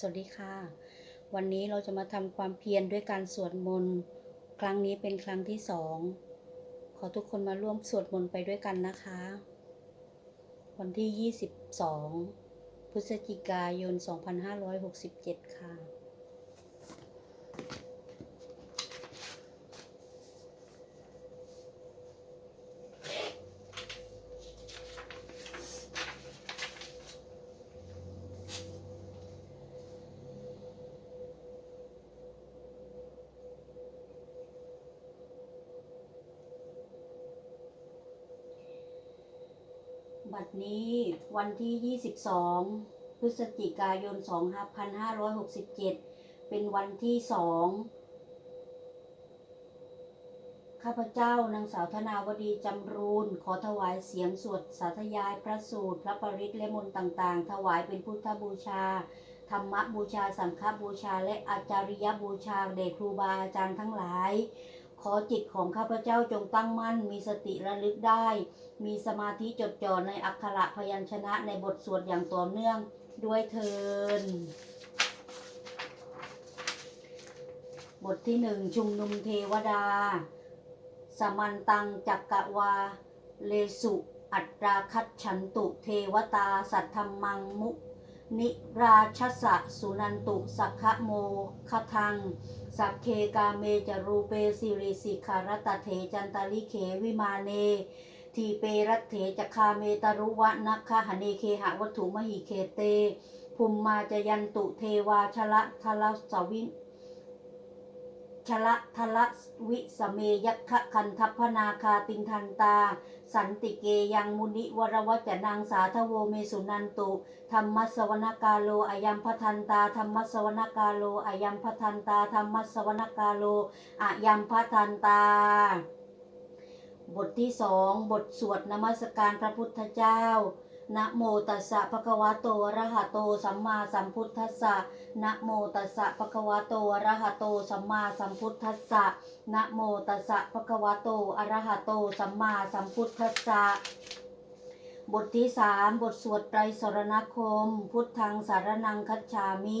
สวัสดีค่ะ วันนี้เราจะมาทำความเพียรด้วยการสวดมนต์ ครั้งนี้เป็นครั้งที่สอง ขอทุกคนมาร่วมสวดมนต์ไปด้วยกันนะคะ วันที่ 22 พฤศจิกายน 2567 ค่ะ บัดนี้วันที่ 22 พฤศจิกายน 2567 เป็นวันที่สองข้าพเจ้านางสาวธนาวดีจำรูน ขอถวายเสียงสวดสาธยายพระสูตร พระปริตและมนต์ต่างๆ ถวายเป็นพุทธบูชา ธรรมบูชา สังฆบูชา และอาจาริยบูชาแด่ครูบาอาจารย์ทั้งหลาย ขอจิตของข้าพเจ้าจงตั้งมั่น มีสติระลึกได้ มีสมาธิจดจ่อในอักขระพยัญชนะในบทสวดอย่างต่อเนื่องด้วยเทินบทที่หนึ่งชุมนุมเทวดา สมันตังจักกะวา เลสุ อัตราคัตฉันตุ เทวตา สัทธรรมังมุ นิราชสะสุนันตุสักขะโมคทัง สักเคกาเมจรูเปสิริสิขารตเถจันตาลิเขวิมาเน ทีเปรัตเถจคาเมตรุวะนักขหเนเคหะวัตถุมหิเคเตภุมมาจยันตุเทวาชละทละสวิน ชละทละวิสเมยัคคะคันทัพพนาคาตินทันตา สันติเกยังมุนิวรวัจนางสาทโวเมสุนันตุธรรมสวนกาโลอายัมพทันตาธรรมสวนกาโลอายัมพทันตาธรรมสวนกาโลอายัมพทันตา บทที่สองบทสวดนมัสการพระพุทธเจ้า นะโมตัสสะภะคะวะโตอะระหะโตสัมมาสัมพุทธัสสะนะโมตัสสะภะคะวะโตอะระหะโตสัมมาสัมพุทธัสสะนะโมตัสสะภะคะวะโตอะระหะโตสัมมาสัมพุทธัสสะบทที่สามบทสวดไตรสรณคม พุทธังสารนังคัจฉามิ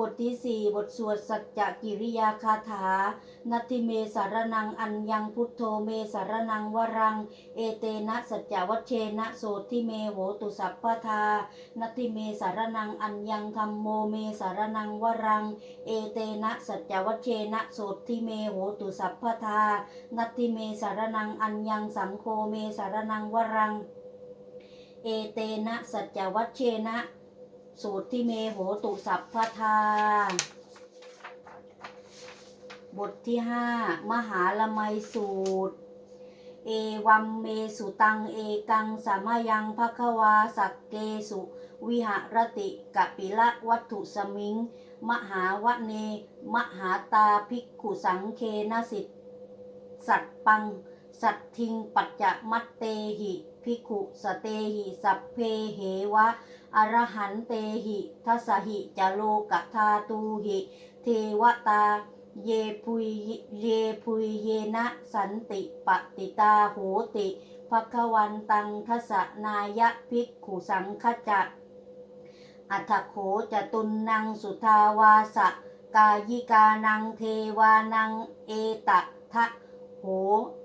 บทที่สี่บทสวดสัจจกิริยาคาถา นัตถิเมสารนังอัญญังพุทโธเมสารนังวรัง เอเตนะสัจจวัชเชนะโสทิเมโหตุสัพพทา นัตถิเมสารนังอัญญังธรรมโมเมสารนังวรัง เอเตนะสัจจวัชเชนะโสทิเมโหตุสัพพทา นัตถิเมสารนังอัญญังสังโฆเมสารนังวรัง เอเตนะสัจจวัชเชนะ สูตรที่เมโหตุสัพพทา บทที่ห้ามหาละไมสูตร เอวัมเมสุตังเอกังสามยังภควาสักเกสุวิหรติกปิละวัตถุสมิง มหาวะเน มหาตาภิกขุสังเคนสิทสัตปัง สัตทิงปัจจมัตเตหิภิกขุสเตหิสัพเพเหวะ อรหันเตหิทัสหิจโลกัธาตูหิ เทวตา เยพุยเยพุยเยนะสันติปติตาโหติภควันตังทัสนายะภิกขุสังคจักอัฏฐโขจตุนนังสุทาวาสะกายิกานังเทวานังเอตทะโห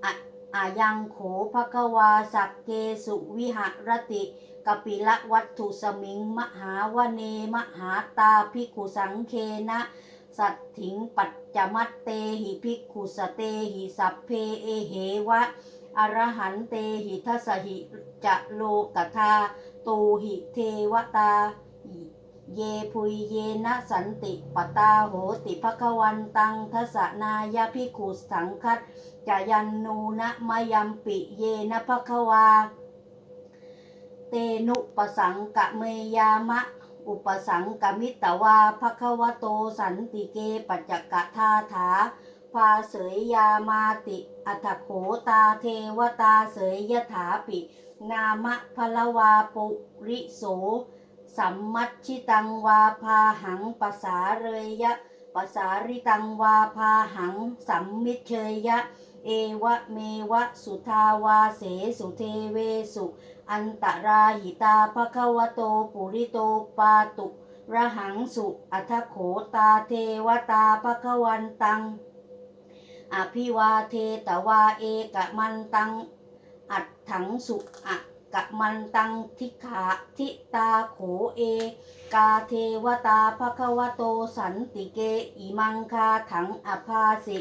อะ อายังโขภควาสักเกสุวิหรติกปิละวัตถุสมิงมหาวเนมหาตาภิกขุสังเคนะ สัตถิงปัจจมัตเตหิภิกขุสเตหิสัพเพเอเหวะอรหันเตหิทัสหิจะโลกธาตูหิเทวตา เยพุยเยนะสันติปตาโหติภควันตังทัสนายาภิกขุสังคัตจายันนูนะมยัมปิเยนะภควา เตนุปสังกะเมยามะ อุปสังกมิตวาภควโตสันติเกปัจจกทาถาพาเสยยามาติอัตโขตาเทวตาเสยยถาปิ นามะพลวาปุริโส สัมมัชชิตังวาพาหังปสาเรยยะปสาริตังวาพาหัง สัมมิเชยยะ เอวะเมวะสุทาวาเสสุเทเวสุ อันตราหิตาภควโตปุริโตปาตุระหังสุอัทโขตาเทวตาภควันตัง อภิวาเทตวาเอกะมันตัง อัดถังสุอะ กะมันตังทิขาทิตาโขเอ กาเทวตาภควโตสันติเกอิมังคาถังอภาสิ